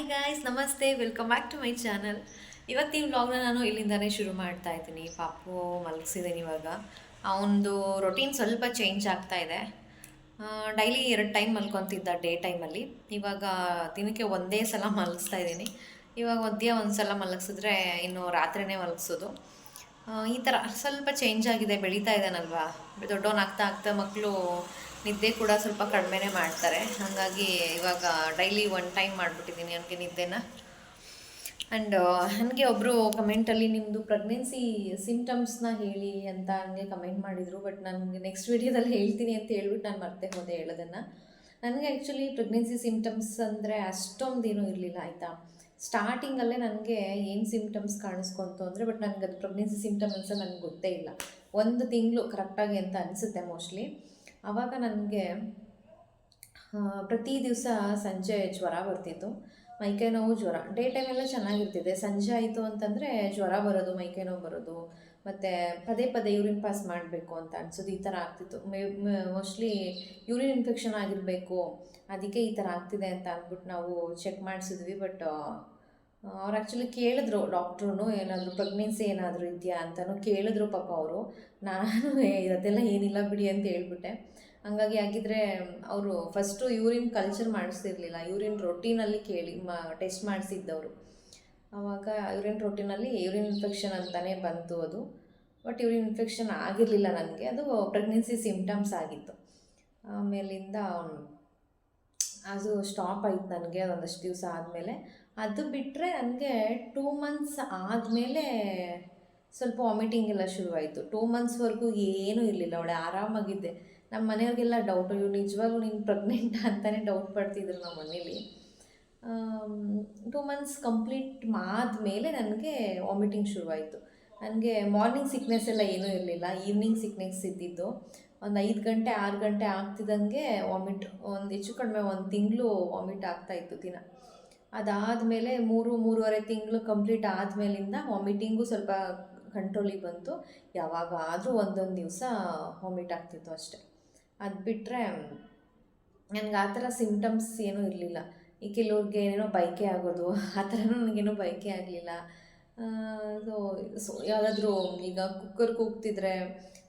Hi guys ನಮಸ್ತೆ. Welcome back to my channel ಇವತ್ತಿನ ವ್ಲಾಗ್ನ ನಾನು ಇಲ್ಲಿಂದಾನೇ ಶುರು ಮಾಡ್ತಾ ಇದ್ದೀನಿ. ಪಾಪು ಮಲಗಿಸಿದ್ದೀನಿ ಇವಾಗ. ಅವನದು ರೊಟೀನ್ ಸ್ವಲ್ಪ ಚೇಂಜ್ ಆಗ್ತಾ ಇದೆ. ಡೈಲಿ ಎರಡು ಟೈಮ್ ಮಲ್ಕೊತಿದ್ದ ಡೇ ಟೈಮಲ್ಲಿ ಇವಾಗ ದಿನಕ್ಕೆ ಒಂದೇ ಸಲ ಮಲಗಿಸ್ತಾ ಇದ್ದೀನಿ. ಇವಾಗ ಮಧ್ಯ ಒಂದು ಸಲ ಮಲಗಿಸಿದ್ರೆ ಇನ್ನು ರಾತ್ರಿನೇ ಮಲಗಿಸೋದು. ಈ ಥರ ಸ್ವಲ್ಪ ಚೇಂಜ್ ಆಗಿದೆ, ಬೆಳೀತಾ ಇದ್ದಾನಲ್ವಾ? ದೊಡ್ಡವನಾಗ್ತಾ ಆಗ್ತಾ ಮಕ್ಕಳು ನಿದ್ದೆ ಕೂಡ ಸ್ವಲ್ಪ ಕಡಿಮೆನೇ ಮಾಡ್ತಾರೆ. ಹಾಗಾಗಿ ಇವಾಗ ಡೈಲಿ ಒನ್ ಟೈಮ್ ಮಾಡಿಬಿಟ್ಟಿದ್ದೀನಿ ನನಗೆ ನಿದ್ದೆನ. ಆ್ಯಂಡ್ ನನಗೆ ಒಬ್ಬರು ಕಮೆಂಟಲ್ಲಿ ನಿಮ್ಮದು ಪ್ರೆಗ್ನೆನ್ಸಿ ಸಿಮ್ಟಮ್ಸ್ನ ಹೇಳಿ ಅಂತ ನನಗೆ ಕಮೆಂಟ್ ಮಾಡಿದರು ಬಟ್ ನನಗೆ ನೆಕ್ಸ್ಟ್ ವೀಡಿಯೋದಲ್ಲಿ ಹೇಳ್ತೀನಿ ಅಂತ ಹೇಳ್ಬಿಟ್ಟು ನಾನು ಮರ್ತೆ ಹೋದೆ ಹೇಳೋದನ್ನು. ನನಗೆ ಆ್ಯಕ್ಚುಲಿ ಪ್ರೆಗ್ನೆನ್ಸಿ ಸಿಮ್ಟಮ್ಸ್ ಅಂದರೆ ಅಷ್ಟೊಂದೇನೂ ಇರಲಿಲ್ಲ, ಆಯಿತಾ? ಸ್ಟಾರ್ಟಿಂಗಲ್ಲೇ ನನಗೆ ಏನು ಸಿಮ್ಟಮ್ಸ್ ಕಾಣಿಸ್ಕೊಂತು ಅಂದರೆ ಬಟ್ ನನಗೆ ಅದು ಪ್ರೆಗ್ನೆನ್ಸಿ ಸಿಮ್ಟಮ್ ಅನ್ಸ ನನಗೆ ಗೊತ್ತೇ ಇಲ್ಲ. ಒಂದು ತಿಂಗಳು ಕರೆಕ್ಟಾಗಿ ಅಂತ ಅನಿಸುತ್ತೆ ಮೋಸ್ಟ್ಲಿ ಆವಾಗ ನನಗೆ ಪ್ರತಿ ದಿವಸ ಸಂಜೆ ಜ್ವರ ಬರ್ತಿತ್ತು. ಮೈಕೈ ನೋವು ಜ್ವರ. ಡೇ ಟೈಮೆಲ್ಲ ಚೆನ್ನಾಗಿರ್ತಿದೆ. ಸಂಜೆ ಆಯಿತು ಅಂತಂದರೆ ಜ್ವರ ಬರೋದು, ಮೈಕೈ ನೋವು ಬರೋದು. ಮತ್ತು ಪದೇ ಪದೇ ಯೂರಿನ್ ಪಾಸ್ ಮಾಡಬೇಕು ಅಂತ ಅನ್ಸೋದು ಈ ಥರ ಆಗ್ತಿತ್ತು. ಮೇ ಮೋಸ್ಟ್ಲಿ ಯೂರಿನ್ ಇನ್ಫೆಕ್ಷನ್ ಆಗಿರಬೇಕು. ಅದಕ್ಕೆ ಈ ಥರ ಆಗ್ತಿದೆ ಅಂತ ಅಂದ್ಬಿಟ್ಟು ನಾವು ಚೆಕ್ ಮಾಡಿಸಿದ್ವಿ. ಬಟ್ ಅವ್ರು ಆ್ಯಕ್ಚುಲಿ ಕೇಳಿದ್ರು ಡಾಕ್ಟ್ರು ಏನಾದರೂ ಪ್ರೆಗ್ನೆನ್ಸಿ ಏನಾದರೂ ಇದೆಯಾ ಅಂತಲೂ ಕೇಳಿದ್ರು ಪಾಪ ಅವರು. ನಾನು "ಏ, ಅದೆಲ್ಲ ಏನಿಲ್ಲ ಬಿಡಿ ಅಂತ ಹೇಳ್ಬಿಟ್ಟೆ. ಹಂಗಾಗಿ ಆಗಿದ್ರೆ ಅವರು ಫಸ್ಟು ಯೂರಿನ್ ಕಲ್ಚರ್ ಮಾಡಿಸ್ತಿರ್ಲಿಲ್ಲ. ಯೂರಿನ್ ರೊಟೀನಲ್ಲಿ ಕೇಳಿ ಮಾ ಟೆಸ್ಟ್ ಮಾಡಿಸಿದ್ದವರು. ಆವಾಗ ಯೂರಿನ್ ರೊಟೀನಲ್ಲಿ ಯೂರಿನ್ ಇನ್ಫೆಕ್ಷನ್ ಅಂತಲೇ ಬಂತು ಅದು. ಬಟ್ ಯೂರಿನ್ ಇನ್ಫೆಕ್ಷನ್ ಆಗಿರಲಿಲ್ಲ ನನಗೆ. ಅದು ಪ್ರೆಗ್ನೆನ್ಸಿ ಸಿಂಪ್ಟಮ್ಸ್ ಆಗಿತ್ತು. ಆಮೇಲಿಂದ ಅದು ಸ್ಟಾಪ್ ಆಯಿತು ನನಗೆ ಒಂದಷ್ಟು ದಿವಸ ಆದಮೇಲೆ. ಅದು ಬಿಟ್ಟರೆ ನನಗೆ ಟೂ ಮಂತ್ಸ್ ಆದಮೇಲೆ ಸ್ವಲ್ಪ ವಾಮಿಟಿಂಗ್ ಎಲ್ಲ ಶುರುವಾಯಿತು. ಟೂ ಮಂತ್ಸ್ವರೆಗೂ ಏನೂ ಇರಲಿಲ್ಲ. ಒಳ್ಳೆ ಆರಾಮಾಗಿದ್ದೆ. ನಮ್ಮ ಮನೆಯವ್ರಿಗೆಲ್ಲ ಡೌಟು ಇವ್ರು ನಿಜವಾಗ್ಲೂ ನೀನು ಪ್ರೆಗ್ನೆಂಟ್ ಅಂತಲೇ ಡೌಟ್ ಪಡ್ತಿದ್ರು ನಮ್ಮ ಮನೇಲಿ. ಟೂ ಮಂತ್ಸ್ ಕಂಪ್ಲೀಟ್ ಆದಮೇಲೆ ನನಗೆ ವಾಮಿಟಿಂಗ್ ಶುರುವಾಯಿತು. ನನಗೆ ಮಾರ್ನಿಂಗ್ ಸಿಕ್ನೆಸ್ ಎಲ್ಲ ಏನೂ ಇರಲಿಲ್ಲ. ಈವ್ನಿಂಗ್ ಸಿಕ್ನೆಸ್ ಇದ್ದಿದ್ದು. ಒಂದು ಐದು ಗಂಟೆ, ಆರು ಗಂಟೆ ಆಗ್ತಿದ್ದಂಗೆ ವಾಮಿಟ್ ಒಂದು ಹೆಚ್ಚು ಕಡಿಮೆ ಒಂದು ತಿಂಗಳು ವಾಮಿಟ್ ಆಗ್ತಾಯಿತ್ತು ದಿನ. ಅದಾದಮೇಲೆ ಮೂರು, ಮೂರುವರೆ ತಿಂಗಳು ಕಂಪ್ಲೀಟ್ ಆದಮೇಲಿಂದ ವಾಮಿಟಿಂಗು ಸ್ವಲ್ಪ ಕಂಟ್ರೋಲಿಗೆ ಬಂತು. ಯಾವಾಗಾದರೂ ಒಂದೊಂದು ದಿವಸ ವಾಮಿಟ್ ಆಗ್ತಿತ್ತು ಅಷ್ಟೆ. ಅದು ಬಿಟ್ಟರೆ ನನಗೆ ಆ ಥರ ಸಿಮ್ಟಮ್ಸ್ ಏನೂ ಇರಲಿಲ್ಲ. ಈ ಕೆಲವ್ರಿಗೆ ಏನೇನೋ ಬೈಕೆ ಆಗೋದು, ಆ ಥರನೂ ನನಗೇನೋ ಬೈಕೆ ಆಗಲಿಲ್ಲ. ಸೊ ಸೊ ಯಾವುದಾದ್ರೂ ಈಗ ಕುಕ್ಕರ್ ಕೂಗ್ತಿದ್ರೆ,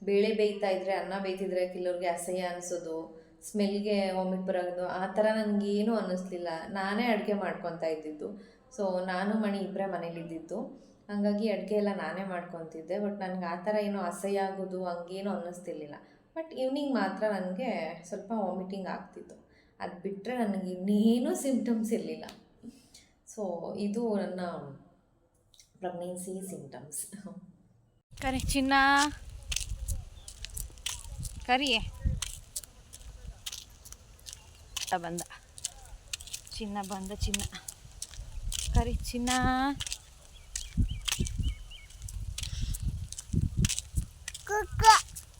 ಬೇಳೆ ಬೇಯ್ತಾ ಇದ್ರೆ, ಅನ್ನ ಬೇಯ್ತಿದ್ರೆ ಕೆಲವ್ರಿಗೆ ಅಸಹ್ಯ ಅನಿಸೋದು ಸ್ಮೆಲ್ಗೆ ವಾಮಿಟ್ ಬರೋದು, ಆ ಥರ ನನಗೇನು ಅನ್ನಿಸ್ಲಿಲ್ಲ ನಾನೇ ಅಡುಗೆ ಮಾಡ್ಕೊತಾ ಇದ್ದಿದ್ದು. ಸೊ ನಾನು, ಮಣಿ ಇಬ್ಬರೇ ಮನೇಲಿದ್ದಿದ್ದು. ಹಾಗಾಗಿ ಅಡುಗೆ ಎಲ್ಲ ನಾನೇ ಮಾಡ್ಕೊತಿದ್ದೆ. ಬಟ್ ನನಗೆ ಆ ಥರ ಏನೋ ಅಸಹ್ಯ ಆಗೋದು, ಹಂಗೇನು ಅನ್ನಿಸ್ತಿರ್ಲಿಲ್ಲ. ಬಟ್ ಈವ್ನಿಂಗ್ ಮಾತ್ರ ನನಗೆ ಸ್ವಲ್ಪ ವಾಮಿಟಿಂಗ್ ಆಗ್ತಿತ್ತು. ಅದು ಬಿಟ್ಟರೆ ನನಗೆ ಇನ್ನೇನೂ ಸಿಮ್ಟಮ್ಸ್ ಇರಲಿಲ್ಲ. ಸೊ ಇದು ನನ್ನ ಪ್ರೆಗ್ನೆನ್ಸಿ ಸಿಂಪ್ಟಮ್ಸ್ ಕರಿ ಚಿನ್ನ. ಕರಿಯೇ. ಬಂದ. ಚಿನ್ನ ಬಂದ ಚಿನ್ನ. ಕರಿ ಚಿನ್ನ.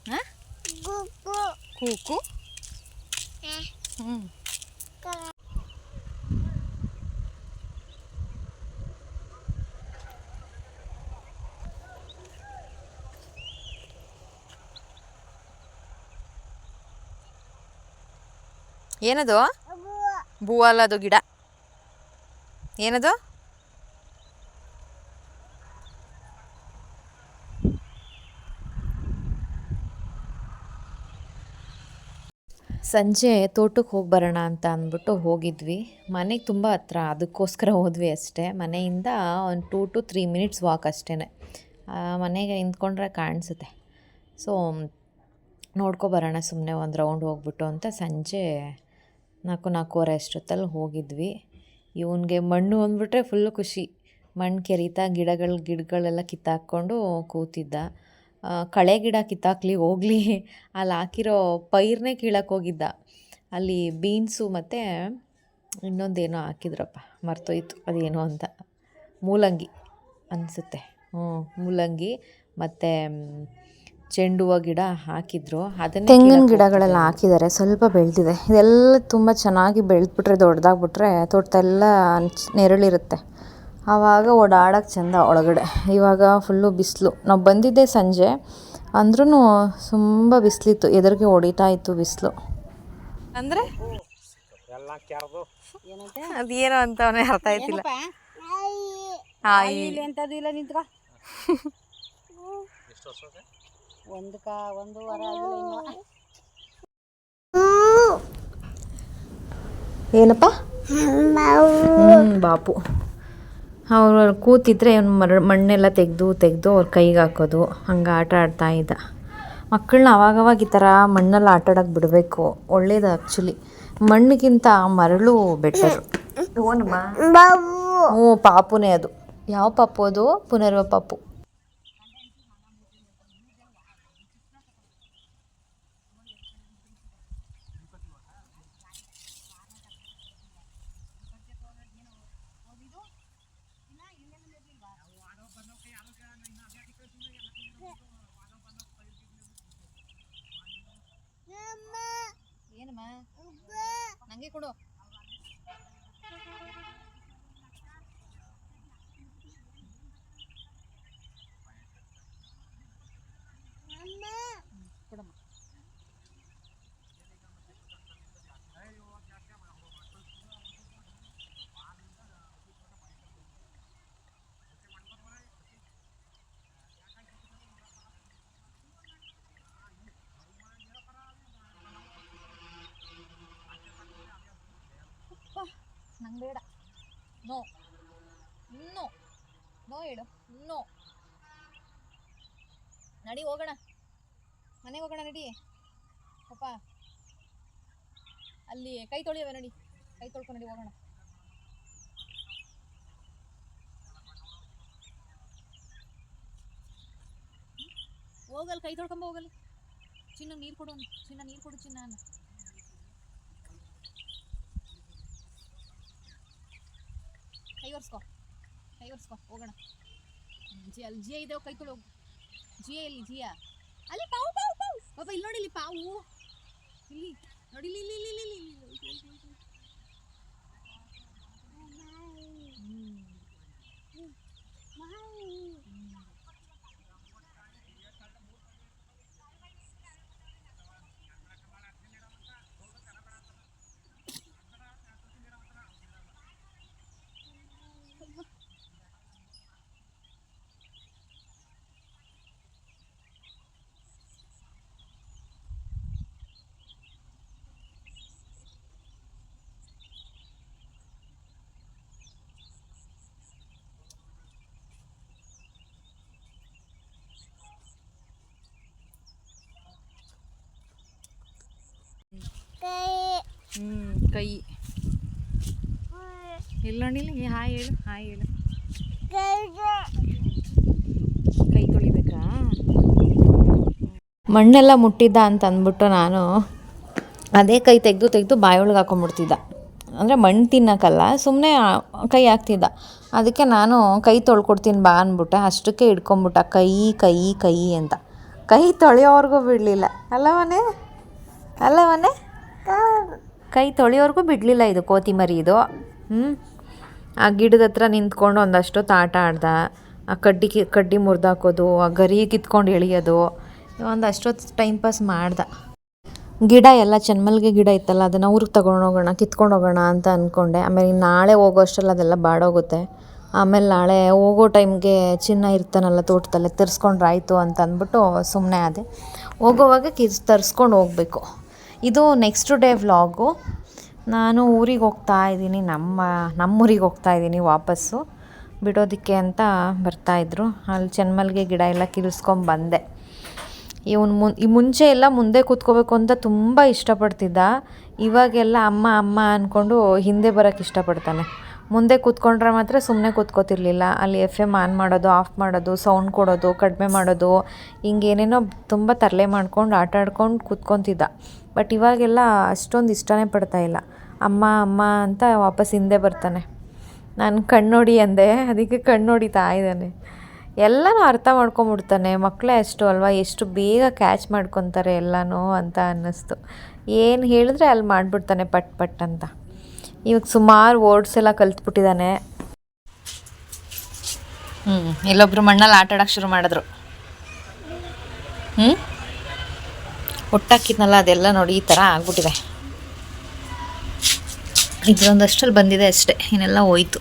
ಹ? ಕೂಕು ಹ್ಞೂ ಏನದು? ಅಲ್ಲ ಅದು ಗಿಡ. ಏನದು? ಸಂಜೆ ತೋಟಕ್ಕೆ ಹೋಗಿ ಬರೋಣ ಅಂತ ಅಂದ್ಬಿಟ್ಟು ಹೋಗಿದ್ವಿ. ಮನೆಗೆ ತುಂಬ ಹತ್ರ, ಅದಕ್ಕೋಸ್ಕರ ಹೋದ್ವಿ ಅಷ್ಟೇ. ಮನೆಯಿಂದ ಒಂದು two to three minutes walk ಅಷ್ಟೇ ಮನೆಗೆ ನಿಂತ್ಕೊಂಡ್ರೆ ಕಾಣಿಸುತ್ತೆ. ಸೊ ನೋಡ್ಕೊ ಬರೋಣ ಸುಮ್ಮನೆ ಒಂದು ರೌಂಡ್ ಹೋಗ್ಬಿಟ್ಟು ಅಂತ ಸಂಜೆ ನಾಲ್ಕು, ನಾಲ್ಕೂವರೆ ಅಷ್ಟೊತ್ತಲ್ಲಿ ಹೋಗಿದ್ವಿ. ಇವನಿಗೆ ಮಣ್ಣು ಅಂದ್ಬಿಟ್ರೆ ಫುಲ್ಲು ಖುಷಿ. ಮಣ್ಣು ಕೆರೀತಾ ಗಿಡಗಳು, ಗಿಡಗಳೆಲ್ಲ ಕಿತ್ತಾಕ್ಕೊಂಡು ಕೂತಿದ್ದ. ಕಳೆ ಗಿಡ ಕಿತ್ತಾಕ್ಲಿ ಹೋಗಲಿ. ಅಲ್ಲಿ ಹಾಕಿರೋ ಪೈರ್ನೇ ಕೀಳಕ್ಕೆ ಹೋಗಿದ್ದ. ಅಲ್ಲಿ ಬೀನ್ಸು ಮತ್ತು ಇನ್ನೊಂದೇನೋ ಹಾಕಿದ್ರಪ್ಪ ಮರ್ತೋಯ್ತು. ಅದೇನೋ ಅಂತ. ಮೂಲಂಗಿ ಅನಿಸುತ್ತೆ. ಹ್ಞೂ ಮೂಲಂಗಿ ಮತ್ತು ಚೆಂಡು ಹೂವು ಗಿಡ ಹಾಕಿದ್ರು. ಅದನ್ನು ತೆಂಗಿನ ಗಿಡಗಳೆಲ್ಲ ಹಾಕಿದ್ದಾರೆ ಸ್ವಲ್ಪ ಬೆಳೆದಿದೆ. ಇದೆಲ್ಲ ತುಂಬ ಚೆನ್ನಾಗಿ ಬೆಳೆದ್ಬಿಟ್ರೆ ದೊಡ್ಡದಾಗ್ಬಿಟ್ರೆ ತೋಟದೆಲ್ಲ ನೆರಳಿರುತ್ತೆ. ಆವಾಗ ಓಡಾಡಕ್ಕೆ ಚೆಂದ ಒಳಗಡೆ. ಇವಾಗ ಫುಲ್ಲು ಬಿಸಿಲು. ನಾವು ಬಂದಿದ್ದೆ ಸಂಜೆ. ಅಂದ್ರೂ ತುಂಬ ಬಿಸಿಲಿತ್ತು. ಎದುರಿಗೆ ಹೊಡಿತಾ ಇತ್ತು ಬಿಸಿಲು. ಅಂದರೆ? ಅದೇನೋ ಅಂತ ಅವನೇ ಅರ್ಥ ಆಯ್ತಿಲ್ಲ. ಇಲ್ಲ. ನಿಂತ್ಕೊ. ಒಂದು ಕಾ ಒಂದು ವಾರ ಆಗಿಲ್ಲ ಇನ್ನು. ಏನಪ್ಪ? ಬಾಪು. ಅವ್ರು ಕೂತಿದ್ರೆ ಅವ್ನು ಮರ ಮಣ್ಣೆಲ್ಲ ತೆಗೆದು ತೆಗೆದು ಅವ್ರ ಕೈಗೆ ಹಾಕೋದು. ಹಂಗೆ ಆಟ ಆಡ್ತಾ ಇದ್ದ. ಮಕ್ಕಳನ್ನ ಅವಾಗವಾಗ ಈ ಥರ ಮಣ್ಣಲ್ಲಿ ಆಟ ಬಿಡಬೇಕು. ಒಳ್ಳೇದು ಆ್ಯಕ್ಚುಲಿ ಮಣ್ಣಿಗಿಂತ ಮರಳು ಬೆಟರ್ ಹ್ಞೂ ಪಾಪುನೇ ಅದು. ಯಾವ ಪಾಪು ಅದು? ಪುನರ್ವ ಪಾಪು. ನಂಗೆ ಕೊಡು. ನಡಿ ಹೋಗೋಣ. ಮನೆಗೆ ಹೋಗೋಣ ನಡಿ. ಪಾಪ ಅಲ್ಲಿ ಕೈ ತೊಳಿಯವೆ ನಡಿ. ಕೈ ತೊಳ್ಕೊಂಡು ನಡಿ ಹೋಗೋಣ. ಹೋಗಲ್, ಕೈ ತೊಳ್ಕೊಂಬ ಹೋಗಲಿ. ಚಿನ್ನ ನೀರು ಕೊಡು ಚಿನ್ನ ನೀರು ಕೊಡು ಚಿನ್ನ ಅನ್ನ ಕೈ ಒರೆಸ್ಕೊ ಕೈ ಒರೆಸ್ಕೊ, ಹೋಗೋಣ. ಜಿ ಅಲ್ಲಿ ಜಿ ಇದೆ ಕೈ ತೊಳು ಜಿಯ ಇಲ್ಲಿ, ಜಿಯ. ಅಲ್ಲಿ ಪಾವು ಪಾವು ಪಾವು. ಪಾಪ, ಇಲ್ಲಿ ನೋಡಿ, ಇಲ್ಲಿ ಪಾವು. ಇಲ್ಲಿ, ನೋಡಿ, ಇಲ್ಲಿ ಇಲ್ಲಿ ಇಲ್ಲಿ, ಇಲ್ಲಿ, ಇಲ್ಲಿ, ಇಲ್ಲಿ. ಹ್ಞೂ ಕೈ. ಎಲ್ಲ ನೋಡಿಲ್ಲ ಹಾಯ್ ಹೇಳು ಹಾಯ್ ಹೇಳು. ಕೈ ತೊಳಿಬೇಕಾ? ಮಣ್ಣೆಲ್ಲ ಮುಟ್ಟಿದ್ದ ಅಂತ ಅಂದ್ಬಿಟ್ಟು ನಾನು ಅದೇ ಕೈ ತೆಗೆದು ತೆಗೆದು ಬಾಯೊಳಗೆ ಹಾಕೊಂಡ್ಬಿಡ್ತಿದ್ದ. ಅಂದರೆ ಮಣ್ಣು ತಿನ್ನೋಕ್ಕಲ್ಲ ಸುಮ್ಮನೆ ಕೈ ಹಾಕ್ತಿದ್ದ. ಅದಕ್ಕೆ ನಾನು ಕೈ ತೊಳ್ಕೊಡ್ತೀನಿ ಬಾ ಅಂದ್ಬಿಟ್ಟೆ, ಅಷ್ಟಕ್ಕೆ ಇಟ್ಕೊಂಬಿಟ್ಟ ಕೈ ಕೈ ಕೈ ಅಂತ. ಕೈ ತೊಳೆಯೋವರೆಗೂ ಬಿಡಲಿಲ್ಲ. ಅಲ್ಲವನೇ? ಅಲ್ಲವನೇ? ಕೈ ತೊಳೆಯೋರ್ಗೂ ಬಿಡಲಿಲ್ಲ ಇದು ಕೋತಿಮರಿ ಇದು. ಹ್ಞೂ ಆ ಗಿಡದ ಹತ್ರ ನಿಂತ್ಕೊಂಡು ಒಂದಷ್ಟು ಆಟ ಆಡ್ದ. ಆ ಕಡ್ಡಿ ಕಡ್ಡಿ ಮುರಿದಾಕೋದು, ಆ ಗರಿ ಕಿತ್ಕೊಂಡು ಎಳಿಯೋದು ಒಂದಷ್ಟೊತ್ತು ಟೈಮ್ ಪಾಸ್ ಮಾಡ್ದ. ಗಿಡ ಎಲ್ಲ ಚೆನ್ಮಲ್ಗೆ ಗಿಡ ಇತ್ತಲ್ಲ, ಅದನ್ನು ಊರಿಗೆ ತೊಗೊಂಡು ಹೋಗೋಣ, ಕಿತ್ಕೊಂಡು ಹೋಗೋಣ ಅಂತ ಅಂದ್ಕೊಂಡೆ ಆಮೇಲೆ ನಾಳೆ ಹೋಗೋ ಅಷ್ಟರಲ್ಲಿ ಅದೆಲ್ಲ ಬಾಡೋಗುತ್ತೆ. ಆಮೇಲೆ ನಾಳೆ ಹೋಗೋ ಟೈಮ್ಗೆ ಚಿನ್ನ ಇರ್ತಾನಲ್ಲ ತೋಟದಲ್ಲೇ, ತರಿಸ್ಕೊಂಡ್ರಾಯ್ತು ಅಂತ ಅಂದ್ಬಿಟ್ಟು ಸುಮ್ಮನೆ ಆದೆ. ಹೋಗೋವಾಗ ಕಿಸ್ ತರಿಸ್ಕೊಂಡು ಹೋಗಬೇಕು. ಇದು ನೆಕ್ಸ್ಟ್ ಡೇ ವ್ಲಾಗು ನಾನು ಊರಿಗೆ ಹೋಗ್ತಾ ಇದ್ದೀನಿ, ನಮ್ಮ, ನಮ್ಮೂರಿಗೆ ಹೋಗ್ತಾ ಇದ್ದೀನಿ ವಾಪಸ್ಸು. ಬಿಡೋದಕ್ಕೆ ಅಂತ ಬರ್ತಾಯಿದ್ರು ಅಲ್ಲಿ ಚೆನ್ಮಲ್ಗೆ ಗಿಡ ಎಲ್ಲ ಕಿರಿಸ್ಕೊಂಡು ಬಂದೆ. ಇವನು ಮುನ್ ಈ ಮುಂಚೆ ಎಲ್ಲ ಮುಂದೆ ಕೂತ್ಕೋಬೇಕು ಅಂತ ತುಂಬ ಇಷ್ಟಪಡ್ತಿದ್ದ. ಇವಾಗೆಲ್ಲ ಅಮ್ಮ ಅಮ್ಮ ಅಂದ್ಕೊಂಡು ಹಿಂದೆ ಬರೋಕ್ಕೆ ಇಷ್ಟಪಡ್ತಾನೆ. ಮುಂದೆ ಕೂತ್ಕೊಂಡ್ರೆ ಮಾತ್ರ ಸುಮ್ಮನೆ ಕೂತ್ಕೋತಿರ್ಲಿಲ್ಲ. ಅಲ್ಲಿ ಎಫ್ ಎಂ ಆನ್ ಮಾಡೋದು ಆಫ್ ಮಾಡೋದು ಸೌಂಡ್ ಕೊಡೋದು, ಕಡಿಮೆ ಮಾಡೋದು ಹಿಂಗೇನೇನೋ ತುಂಬ ತರಲೆ ಮಾಡ್ಕೊಂಡು, ಆಟ ಆಡ್ಕೊಂಡು ಕೂತ್ಕೊತಿದ್ದ. ಬಟ್ ಇವಾಗೆಲ್ಲ ಅಷ್ಟೊಂದು ಇಷ್ಟನೇ ಪಡ್ತಾಯಿಲ್ಲ ಅಮ್ಮ ಅಮ್ಮ ಅಂತ ವಾಪಸ್ ಹಿಂದೆ ಬರ್ತಾನೆ. ನಾನು ಕಣ್ಣೋಡಿ ಅಂದೆ. ಅದಕ್ಕೆ ಕಣ್ಣೋಡಿ ಇದ್ದಾನೆ ಎಲ್ಲನೂ ಅರ್ಥ ಮಾಡ್ಕೊಂಬಿಡ್ತಾನೆ. ಮಕ್ಕಳೇ ಅಷ್ಟು ಅಲ್ವಾ? ಎಷ್ಟು ಬೇಗ ಕ್ಯಾಚ್ ಮಾಡ್ಕೊತಾರೆ ಎಲ್ಲನೂ ಅಂತ ಅನ್ನಿಸ್ತು. ಏನು ಹೇಳಿದ್ರೆ ಅಲ್ಲಿ ಮಾಡಿಬಿಡ್ತಾನೆ ಪಟ್ ಪಟ್ ಅಂತ. ಇವಾಗ ಸುಮಾರು ವರ್ಡ್ಸ್ ಎಲ್ಲ ಕಲ್ತ್ಬಿಟ್ಟಿದ್ದಾನೆ ಹ್ಞೂ ಇಲ್ಲೊಬ್ರು ಮಣ್ಣಲ್ಲಿ ಆಟ ಆಡೋಕೆ ಶುರು ಮಾಡಿದ್ರು. ಹ್ಞೂ ಒಟ್ಟಾಕಿದ್ನಲ್ಲ, ಅದೆಲ್ಲ ನೋಡಿ ಈ ಥರ ಆಗ್ಬಿಟ್ಟಿದೆ. ಇದೊಂದಷ್ಟರಲ್ಲಿ ಬಂದಿದೆ ಅಷ್ಟೇ, ಇನ್ನೆಲ್ಲ ಹೋಯ್ತು.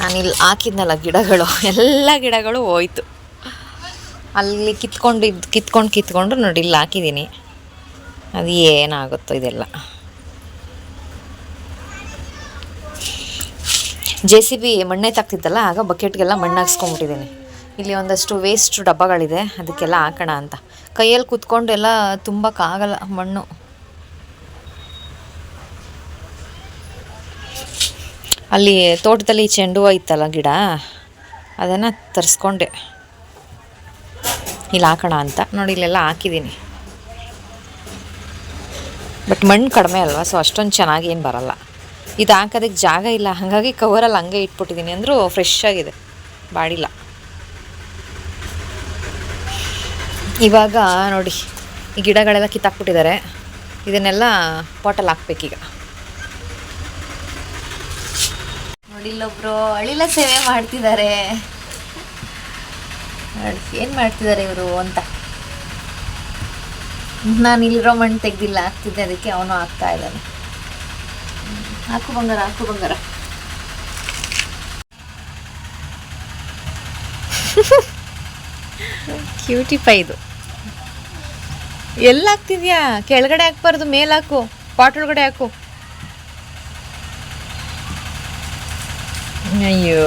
ನಾನಿಲ್ಲಿ ಹಾಕಿದ್ನಲ್ಲ ಗಿಡಗಳು, ಎಲ್ಲ ಗಿಡಗಳು ಹೋಯ್ತು. ಅಲ್ಲಿ ಕಿತ್ಕೊಂಡು ಇದ್ದು ಕಿತ್ಕೊಂಡು ಕಿತ್ಕೊಂಡು ನೋಡಿ, ಇಲ್ಲಿ ಹಾಕಿದ್ದೀನಿ. ಅದು ಏನಾಗುತ್ತೋ ಇದೆಲ್ಲ. ಜೆ ಸಿ ಬಿ ಮಣ್ಣೆ ತಾಕ್ತಿತ್ತಲ್ಲ ಆಗ ಬಕೆಟ್ಗೆಲ್ಲ ಮಣ್ಣು ಹಾಕ್ಸ್ಕೊಂಬಿಟ್ಟಿದ್ದೀನಿ ಇಲ್ಲಿ ಒಂದಷ್ಟು ವೇಸ್ಟ್ ಡಬ್ಬಗಳಿದೆ, ಅದಕ್ಕೆಲ್ಲ ಹಾಕೋಣ ಅಂತ. ಕೈಯಲ್ಲಿ ಕುತ್ಕೊಂಡೆಲ್ಲ ತುಂಬಕ್ಕಾಗಲ್ಲ ಮಣ್ಣು. ಅಲ್ಲಿ ತೋಟದಲ್ಲಿ ಚೆಂಡು ಹೂವು ಇತ್ತಲ್ಲ ಗಿಡ, ಅದನ್ನು ತರಿಸ್ಕೊಂಡೆ. ಇಲ್ಲಿ ಹಾಕೋಣ ಅಂತ. ನೋಡಿ, ಇಲ್ಲೆಲ್ಲ ಹಾಕಿದ್ದೀನಿ ಬಟ್ ಮಣ್ಣು ಕಡಿಮೆ ಅಲ್ವಾ ಸೊ ಅಷ್ಟೊಂದು ಚೆನ್ನಾಗಿ ಏನು ಬರಲ್ಲ. ಇದು ಹಾಕೋದಕ್ಕೆ ಜಾಗ ಇಲ್ಲ. ಹಾಗಾಗಿ ಕವರಲ್ಲಿ ಹಂಗೆ ಇಟ್ಬಿಟ್ಟಿದ್ದೀನಿ. ಅಂದರೂ ಫ್ರೆಶ್ ಆಗಿದೆ. ಬಾಡಿಲ್ಲ. ಇವಾಗ ನೋಡಿ, ಈ ಗಿಡಗಳೆಲ್ಲ ಕಿತ್ತಾಕ್ಬಿಟ್ಟಿದ್ದಾರೆ. ಇದನ್ನೆಲ್ಲ ಪಾಟಲ್ಲಿ ಹಾಕ್ಬೇಕೀಗ. ನೋಡಿ ಇಲ್ಲೊಬ್ರು ಅಳಿಲ ಸೇವೆ ಮಾಡ್ತಿದ್ದಾರೆ. ಏನು ಮಾಡ್ತಿದ್ದಾರೆ ಇವರು ಅಂತ. ನಾನು ಇಲ್ಲಿರೋ ಮಣ್ಣು ತೆಗ್ದಿಲ್ಲ. ಹಾಕ್ತಿದ್ದೆ. ಅದಕ್ಕೆ ಅವನು ಹಾಕ್ತಾ ಇದ್ದಾನೆ. ಹಾಕು ಬಂಗಾರ ಹಾಕು ಬಂಗಾರ ಕ್ಯೂಟಿ ಪೈ ಇದು ಎಲ್ಲಿ ಹಾಕ್ತಿದ್ಯಾ ಕೆಳಗಡೆ ಹಾಕ್ಬಾರ್ದು ಮೇಲೆ ಹಾಕು ಪಾಟ್ ಒಳಗಡೆ ಹಾಕು ಅಯ್ಯೋ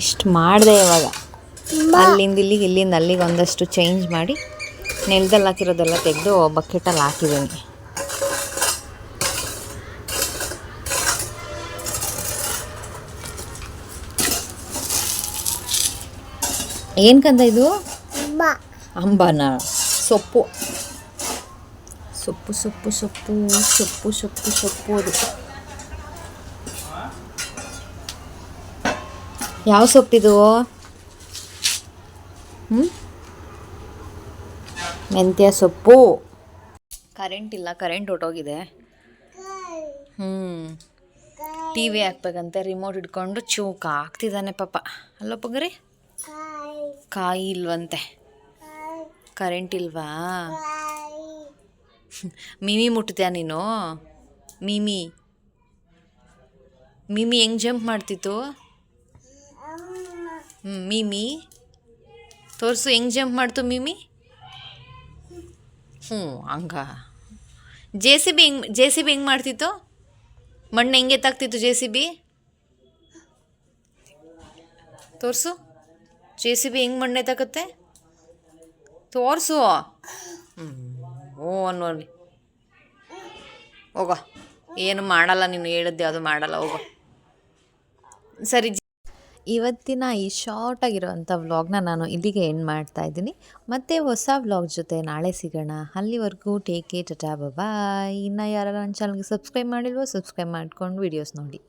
ಇಷ್ಟು ಮಾಡಿದೆ ಇವಾಗ. ಅಲ್ಲಿಂದ ಇಲ್ಲಿಗೆ ಇಲ್ಲಿಂದ ಅಲ್ಲಿಗೆ ಒಂದಷ್ಟು ಚೇಂಜ್ ಮಾಡಿ ನೆಲದಲ್ಲಿ ಹಾಕಿರೋದೆಲ್ಲ ತೆಗೆದು ಬಕೆಟಲ್ಲಿ ಹಾಕಿದ್ದೀನಿ. ಏನು ಕಂದ ಇದು? ಅಂಬನ. ಸೊಪ್ಪು. ಸೊಪ್ಪು ಸೊಪ್ಪು ಸೊಪ್ಪು ಸೊಪ್ಪು ಸೊಪ್ಪು ಸೊಪ್ಪು ಅದು. ಯಾವ ಸೊಪ್ಪಿದು ಹ್ಞೂ ಮೆಂತ್ಯ ಸೊಪ್ಪು. ಕರೆಂಟ್ ಇಲ್ಲ, ಕರೆಂಟ್ ಹೊಟ್ಟೋಗಿದೆ ಹ್ಞೂ ಟಿ ವಿ ಹಾಕ್ಬೇಕಂತೆ ರಿಮೋಟ್ ಹಿಡ್ಕೊಂಡು ಚೂಕ ಹಾಕ್ತಿದ್ದಾನೆ ಪಾಪ. ಅಲ್ಲ ಪಗರಿ ಕಾಯಿ ಇಲ್ವಂತೆ. ಕರೆಂಟ್ ಇಲ್ವಾ? ಮಿಮಿ ಮುಟ್ತೀಯ ನೀನು? ಮಿಮಿ. ಮಿಮಿ ಹೆಂಗೆ ಜಂಪ್ ಮಾಡ್ತಿತ್ತು? ಹ್ಞೂ ಮಿಮಿ. ತೋರಿಸು, ಹೆಂಗೆ ಜಂಪ್ ಮಾಡ್ತು ಮಿಮಿ? ಹ್ಞೂ, ಹಂಗ. ಜೆ ಸಿ ಬಿ ಹೆಂಗೆ, ಜೆ ಸಿ ಬಿ ಹೆಂಗೆ ಮಾಡ್ತಿತ್ತು? ಮಣ್ಣು ಹೆಂಗೆ ಎತ್ತಾಗ್ತಿತ್ತು ಜೆ ಸಿ ಬಿ? ತೋರಿಸು, ಜೆ ಸಿ ಬಿ ಹೆಂಗೆ ಮಣ್ಣು ಎತ್ತಾಕತ್ತೆ ತೋರಿಸು. ಹ್ಞೂ ಓ ಅನ್ನೋಲಿ ಹೋಗೋ, ಏನು ಮಾಡಲ್ಲ, ನೀನು ಹೇಳಿದ್ದು ಅದು ಮಾಡಲ್ಲ, ಹೋಗ. ಸರಿ ಇವತ್ತಿನ ಈ ಶಾರ್ಟ್ ಆಗಿರುವಂಥ ವ್ಲಾಗ್ನ ನಾನು ಇಲ್ಲಿಗೆ ಎಂಡ್ ಮಾಡ್ತಾ ಇದ್ದೀನಿ. ಮತ್ತೆ ಹೊಸ ವ್ಲಾಗ್ ಜೊತೆ ನಾಳೆ ಸಿಗೋಣ. ಅಲ್ಲಿವರೆಗೂ ಟೇಕ್ ಕೇರ್ ಟಟಾ ಬಾಯ್ ಇನ್ನು ಯಾರು ನನ್ನ ಚಾನಲ್ಗೆ ಸಬ್ಸ್ಕ್ರೈಬ್ ಮಾಡಿಲ್ವೋ ಸಬ್ಸ್ಕ್ರೈಬ್ ಮಾಡ್ಕೊಂಡು ವೀಡಿಯೋಸ್ ನೋಡಿ.